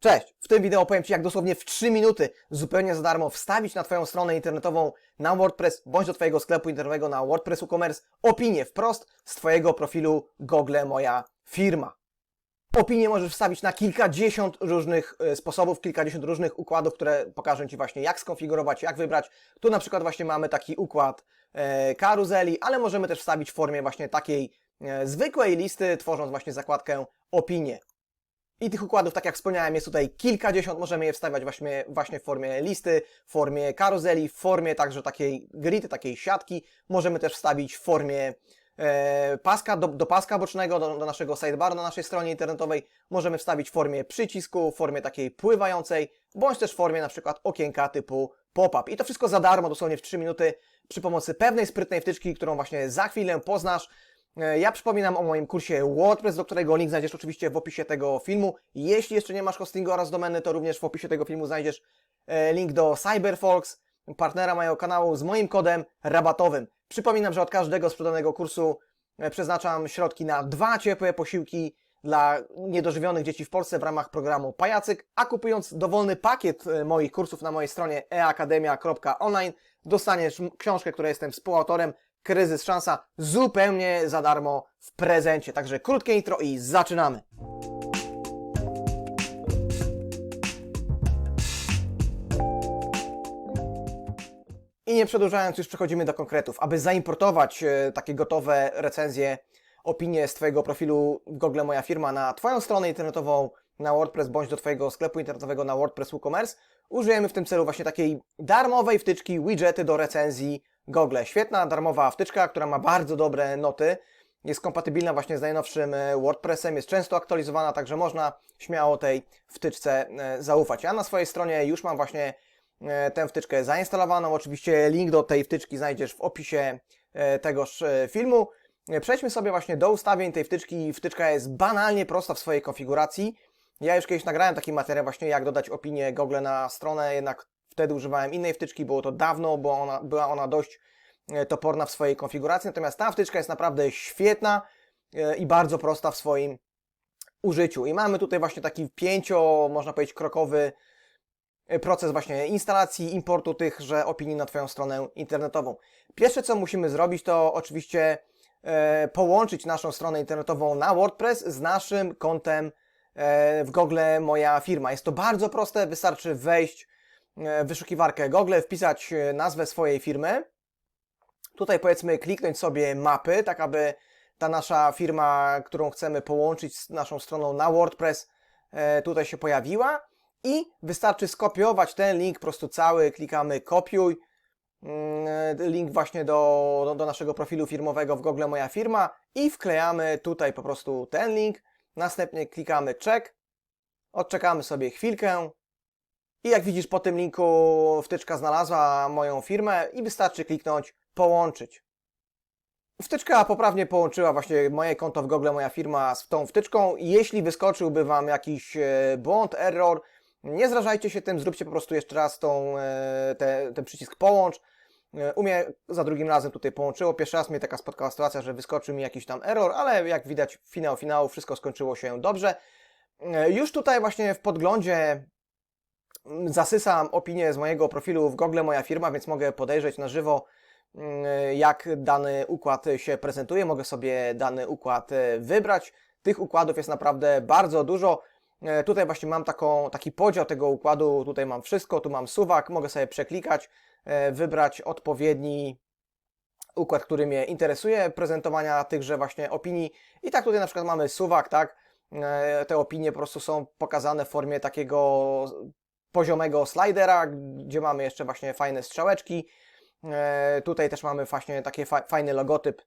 Cześć! W tym wideo powiem Ci, jak dosłownie w 3 minuty zupełnie za darmo wstawić na Twoją stronę internetową na WordPress bądź do Twojego sklepu internetowego na WordPress WooCommerce opinię wprost z Twojego profilu Google Moja Firma. Opinię możesz wstawić na kilkadziesiąt różnych e, sposobów, kilkadziesiąt różnych układów, które pokażę Ci właśnie jak skonfigurować, jak wybrać. Tu na przykład właśnie mamy taki układ e, karuzeli, ale możemy też wstawić w formie właśnie takiej e, zwykłej listy, tworząc właśnie zakładkę opinie. I tych układów, tak jak wspomniałem, jest tutaj kilkadziesiąt. Możemy je wstawiać właśnie, właśnie w formie listy, w formie karuzeli, w formie także takiej grid, takiej siatki. Możemy też wstawić w formie e, paska, do, do paska bocznego, do, do naszego sidebaru na naszej stronie internetowej. Możemy wstawić w formie przycisku, w formie takiej pływającej, bądź też w formie na przykład okienka typu pop-up. I to wszystko za darmo, dosłownie w 3 minuty, przy pomocy pewnej sprytnej wtyczki, którą właśnie za chwilę poznasz. E, Ja przypominam o moim kursie WordPress, do którego link znajdziesz oczywiście w opisie tego filmu. Jeśli jeszcze nie masz hostingu oraz domeny, to również w opisie tego filmu znajdziesz e, link do CyberFolks, partnera mojego kanału z moim kodem rabatowym. Przypominam, że od każdego sprzedanego kursu e, przeznaczam środki na dwa ciepłe posiłki dla niedożywionych dzieci w Polsce w ramach programu Pajacyk, a kupując dowolny pakiet moich kursów na mojej stronie eakademia.online dostaniesz książkę, której jestem współautorem, Kryzys Szansa, zupełnie za darmo w prezencie. Także krótkie intro i zaczynamy. I nie przedłużając, już przechodzimy do konkretów. Aby zaimportować e, takie gotowe recenzje, opinie z Twojego profilu w Google Moja Firma na Twoją stronę internetową na WordPress bądź do Twojego sklepu internetowego na WordPress WooCommerce, użyjemy w tym celu właśnie takiej darmowej wtyczki widgety do recenzji Google. Świetna, darmowa wtyczka, która ma bardzo dobre noty. Jest kompatybilna właśnie z najnowszym e, WordPressem, jest często aktualizowana, także można śmiało tej wtyczce e, zaufać. Ja na swojej stronie już mam właśnie e, tę wtyczkę zainstalowaną. Oczywiście link do tej wtyczki znajdziesz w opisie tegoż filmu. Przejdźmy sobie właśnie do ustawień tej wtyczki. Wtyczka jest banalnie prosta w swojej konfiguracji. Ja już kiedyś nagrałem taki materiał właśnie jak dodać opinię Google na stronę, jednak wtedy używałem innej wtyczki, było to dawno, bo ona, była ona dość e, toporna w swojej konfiguracji, natomiast ta wtyczka jest naprawdę świetna e, i bardzo prosta w swoim użyciu. I mamy tutaj właśnie taki pięcio, można powiedzieć, krokowy e, proces właśnie instalacji, importu tychże opinii na Twoją stronę internetową. Pierwsze, co musimy zrobić, to oczywiście połączyć naszą stronę internetową na WordPress z naszym kontem w Google Moja Firma. Jest to bardzo proste, wystarczy wejść wyszukiwarkę Google, wpisać e, nazwę swojej firmy. Tutaj powiedzmy kliknąć sobie mapy, tak aby ta nasza firma, którą chcemy połączyć z naszą stroną na WordPress, e, tutaj się pojawiła. I wystarczy skopiować ten link po prostu cały, klikamy kopiuj, mm, link właśnie do, do, do naszego profilu firmowego w Google Moja Firma i wklejamy tutaj po prostu ten link, następnie klikamy check, odczekamy sobie chwilkę i jak widzisz po tym linku wtyczka znalazła moją firmę i wystarczy kliknąć połączyć. Wtyczka poprawnie połączyła właśnie moje konto w Google, moja firma z tą wtyczką. Jeśli wyskoczyłby Wam jakiś e, błąd, error, nie zrażajcie się tym, zróbcie po prostu jeszcze raz tą, e, te, ten przycisk połącz. E, U mnie za drugim razem tutaj połączyło. Pierwszy raz mnie taka spotkała sytuacja, że wyskoczył mi jakiś tam error, ale jak widać finał finału, wszystko skończyło się dobrze. Już tutaj właśnie w podglądzie zasysam opinię z mojego profilu w Google Moja Firma, więc mogę podejrzeć na żywo, mm, jak dany układ się prezentuje. Mogę sobie dany układ e, wybrać. Tych układów jest naprawdę bardzo dużo. E, Tutaj właśnie mam taką, taki podział tego układu. Tutaj mam wszystko, tu mam suwak. Mogę sobie przeklikać, e, wybrać odpowiedni układ, który mnie interesuje, prezentowania tychże właśnie opinii. I tak tutaj na przykład mamy suwak, tak? Te opinie po prostu są pokazane w formie takiego poziomego slidera, gdzie mamy jeszcze właśnie fajne strzałeczki. E, Tutaj też mamy właśnie taki fa fajny logotyp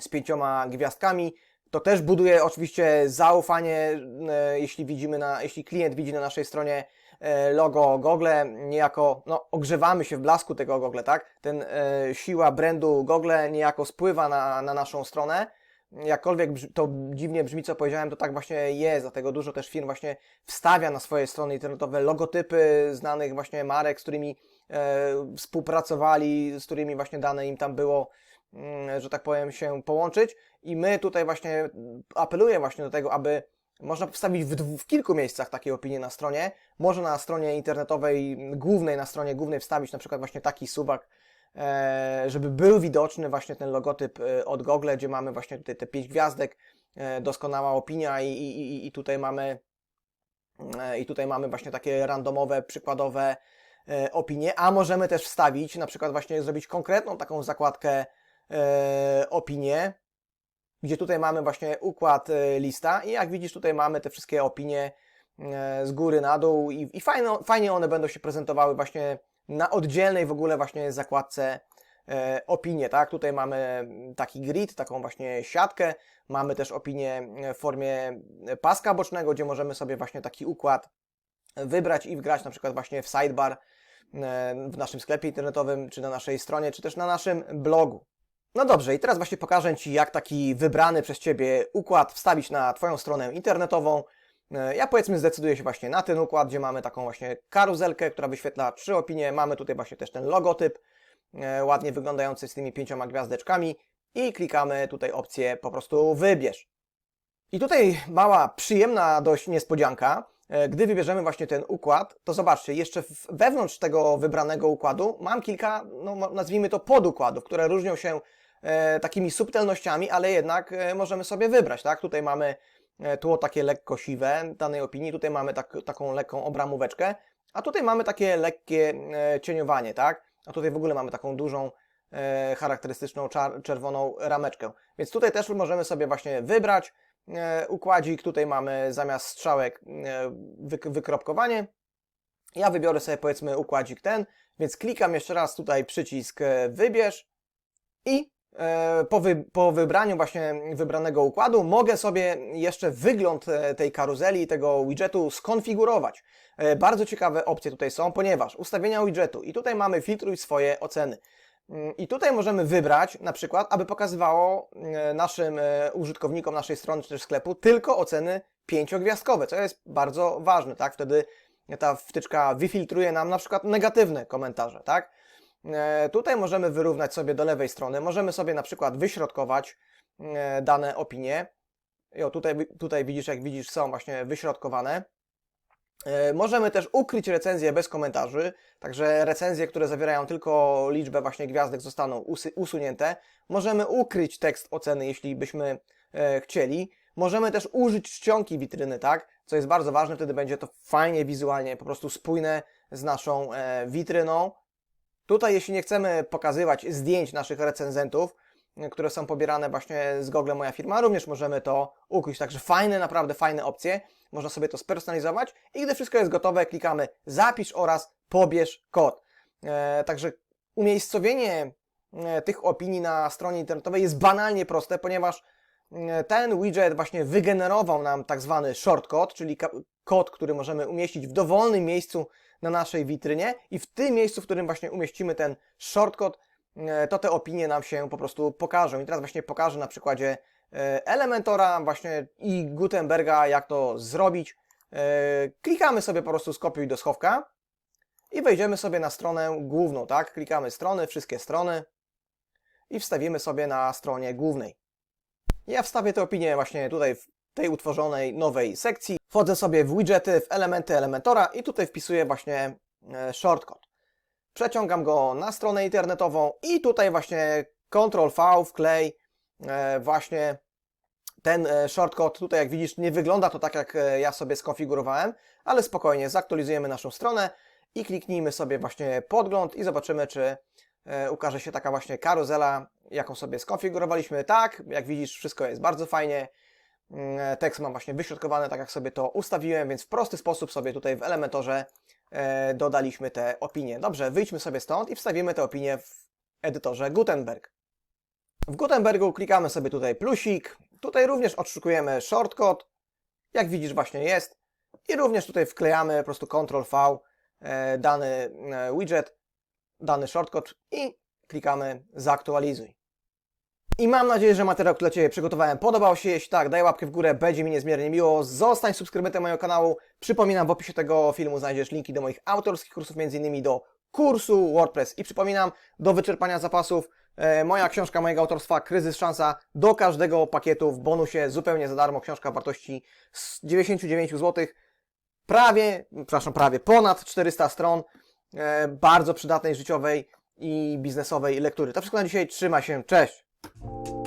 z pięcioma gwiazdkami. To też buduje oczywiście zaufanie, e, jeśli widzimy na, jeśli klient widzi na naszej stronie e, logo Google, niejako no, ogrzewamy się w blasku tego Google, tak? Ten siła brandu Google niejako spływa na, na naszą stronę. Jakkolwiek to dziwnie brzmi, co powiedziałem, to tak właśnie jest, dlatego dużo też firm właśnie wstawia na swoje strony internetowe logotypy znanych właśnie marek, z którymi e, współpracowali, z którymi właśnie dane im tam było, mm, że tak powiem, się połączyć. I my tutaj właśnie mm, apeluję właśnie do tego, aby Można wstawić w, w kilku miejscach takie opinie na stronie. Można na stronie internetowej głównej, na stronie głównej wstawić na przykład właśnie taki suwak, e, żeby był widoczny właśnie ten logotyp e, od Google, gdzie mamy właśnie tutaj te pięć gwiazdek, e, doskonała opinia i, i, i- tutaj mamy e, i tutaj mamy właśnie takie randomowe, przykładowe e, opinie, a możemy też wstawić, na przykład właśnie zrobić konkretną taką zakładkę e, opinie, gdzie tutaj mamy właśnie układ e, lista i jak widzisz tutaj mamy te wszystkie opinie e, z góry na dół i, i fajno, fajnie one będą się prezentowały właśnie na oddzielnej w ogóle właśnie zakładce e, opinie, tak? Tutaj mamy taki grid, taką właśnie siatkę, mamy też opinię w formie paska bocznego, gdzie możemy sobie właśnie taki układ wybrać i wgrać na przykład właśnie w sidebar e, w naszym sklepie internetowym, czy na naszej stronie, czy też na naszym blogu. No dobrze, i teraz właśnie pokażę Ci, jak taki wybrany przez Ciebie układ wstawić na Twoją stronę internetową. E, Ja powiedzmy zdecyduję się właśnie na ten układ, gdzie mamy taką właśnie karuzelkę, która wyświetla trzy opinie. Mamy tutaj właśnie też ten logotyp, e, ładnie wyglądający z tymi pięcioma gwiazdeczkami i klikamy tutaj opcję po prostu wybierz. I tutaj mała, przyjemna dość niespodzianka. E, Gdy wybierzemy właśnie ten układ, to zobaczcie, jeszcze wewnątrz tego wybranego układu mam kilka, no nazwijmy to podukładów, które różnią się takimi subtelnościami, ale jednak możemy sobie wybrać, tak? Tutaj mamy tło takie lekko siwe danej opinii, tutaj mamy tak, taką lekką obramóweczkę, a tutaj mamy takie lekkie e, cieniowanie, tak? A tutaj w ogóle mamy taką dużą, e, charakterystyczną czerwoną rameczkę. Więc tutaj też możemy sobie właśnie wybrać e, układzik. Tutaj mamy zamiast strzałek e, wyk- wykropkowanie. Ja wybiorę sobie powiedzmy układzik ten, więc klikam jeszcze raz tutaj przycisk e, wybierz i e, po, wy, po wybraniu właśnie wybranego układu mogę sobie jeszcze wygląd e, tej karuzeli, tego widgetu skonfigurować. E, Bardzo ciekawe opcje tutaj są, ponieważ ustawienia widgetu i tutaj mamy filtruj swoje oceny. Mm, I tutaj możemy wybrać na przykład, aby pokazywało e, naszym e, użytkownikom naszej strony czy też sklepu tylko oceny pięciogwiazdkowe, co jest bardzo ważne, tak? Wtedy ta wtyczka wyfiltruje nam na przykład negatywne komentarze, tak? E, Tutaj możemy wyrównać sobie do lewej strony, możemy sobie na przykład wyśrodkować e, dane opinie. I o, tutaj, tutaj widzisz, jak widzisz, są właśnie wyśrodkowane. E, Możemy też ukryć recenzje bez komentarzy, także recenzje, które zawierają tylko liczbę właśnie gwiazdek zostaną usunięte. Możemy ukryć tekst oceny, jeśli byśmy chcieli. Możemy też użyć czcionki witryny, tak? Co jest bardzo ważne, wtedy będzie to fajnie wizualnie, po prostu spójne z naszą witryną. Tutaj, jeśli nie chcemy pokazywać zdjęć naszych recenzentów, y, które są pobierane właśnie z Google Moja Firma, również możemy to ukryć. Także fajne, naprawdę fajne opcje. Można sobie to spersonalizować i gdy wszystko jest gotowe, klikamy zapisz oraz pobierz kod. E, także umiejscowienie e, tych opinii na stronie internetowej jest banalnie proste, ponieważ e, ten widget właśnie wygenerował nam tak zwany shortcode, czyli kod, który możemy umieścić w dowolnym miejscu na naszej witrynie i w tym miejscu, w którym właśnie umieścimy ten shortcode, to te opinie nam się po prostu pokażą. I teraz właśnie pokażę na przykładzie e, Elementora właśnie i Gutenberga, jak to zrobić. E, Klikamy sobie po prostu skopiuj do schowka i wejdziemy sobie na stronę główną, tak? Klikamy strony, wszystkie strony i wstawimy sobie na stronie głównej. Ja wstawię te opinie właśnie tutaj w tej utworzonej nowej sekcji. Wchodzę sobie w widgety, w elementy Elementora i tutaj wpisuję właśnie e, shortcode. Przeciągam go na stronę internetową i tutaj właśnie Ctrl V wklej e, właśnie ten e, shortcode. Tutaj jak widzisz nie wygląda to tak jak ja sobie skonfigurowałem, ale spokojnie zaktualizujemy naszą stronę i kliknijmy sobie właśnie podgląd i zobaczymy czy ukaże się taka właśnie karuzela, jaką sobie skonfigurowaliśmy. Tak, jak widzisz wszystko jest bardzo fajnie. Mm, Tekst mam właśnie wyśrodkowany, tak jak sobie to ustawiłem, więc w prosty sposób sobie tutaj w Elementorze e, dodaliśmy te opinie. Dobrze, wyjdźmy sobie stąd i wstawimy te opinie w edytorze Gutenberg. W Gutenbergu klikamy sobie tutaj plusik. Tutaj również odszukujemy shortcode. Jak widzisz właśnie jest. I również tutaj wklejamy po prostu Ctrl V e, dany e, widget, dany shortcode i klikamy zaktualizuj. I mam nadzieję, że materiał, który dla Ciebie przygotowałem, podobał się. Jeśli tak, daj łapkę w górę, będzie mi niezmiernie miło. Zostań subskrybentem mojego kanału. Przypominam, w opisie tego filmu znajdziesz linki do moich autorskich kursów, m.in. do kursu WordPress. I przypominam, do wyczerpania zapasów e, moja książka mojego autorstwa Kryzys Szansa do każdego pakietu w bonusie zupełnie za darmo. Książka wartości 99 zł. Prawie, przepraszam, prawie ponad 400 stron e, bardzo przydatnej, życiowej i biznesowej lektury. To wszystko na dzisiaj. Trzyma się. Cześć! you